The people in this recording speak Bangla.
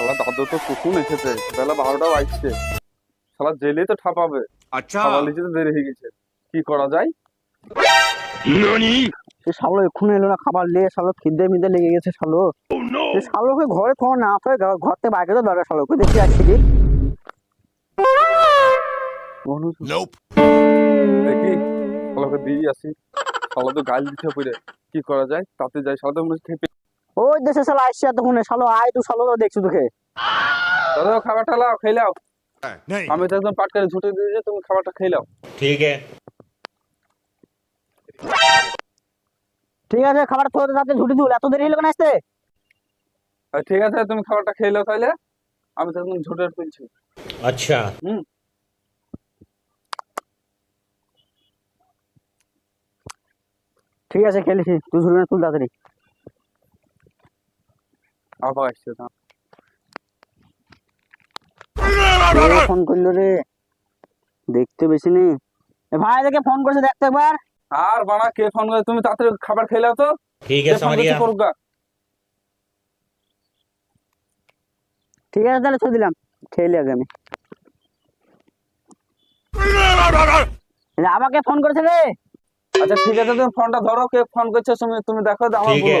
শালা দাদু তো কুকুর এসেছে। বেলা বারোটাও আসছে। শালা জেলে তো ঠাপাবে। আচ্ছা। শালা লিচে তো দেরি হয়ে গেছে। কি করা যায়? সে শালো এখন এলো না খাবার নিয়ে শালো খিদে মিদে লেগে গেছে শালো। oh, সে শালোকে ঘরে থো না তো ঘর থেকে বাইরে তো দরকার শালোকে। দেখি আসছি কি দেখি শালোকে দিয়ে আসি। শালো তো গাল দিতে পারে। কি করা যায়? তাতে যাই। শালো তো মনে ওই দেশে শালা আসছে তখন শালো আয় তুই শালো দেখছ তোকে। দাদা খাবারটা লাও খেয়ে লাও হ্যাঁ, আমি তো একদম পাটকারে ছুটে দিয়ে তুমি খাবারটা খেয়ে লাও ঠিক আছে। ঠিক আছে খাবার তোদের সাথে ছুটি দিল এত দেরি হলো কেন আসতে? ঠিক আছে তুমি খাবারটা খেয়ে লাও তাহলে। আমি তো একদম ছুটে তুলছি। আচ্ছা। হুম। ঠিক আছে খেলেছি তুই ঝুটে তুল তাড়াতাড়ি। দেখতে বেশি নেই। ভাই দেখে ফোন করছে দেখতে একবার। আর কে ফোন করে? তুমি তাড়াতাড়ি খাবার তো। ঠিক আছে ঠিক আছে তাহলে ছেড়ে দিলাম। খেলে আমি। আমাকে ফোন করেছে রে। আচ্ছা ঠিক আছে তুমি ফোনটা ধরো। কে ফোন করছে তুমি তুমি দেখো আমার বলো।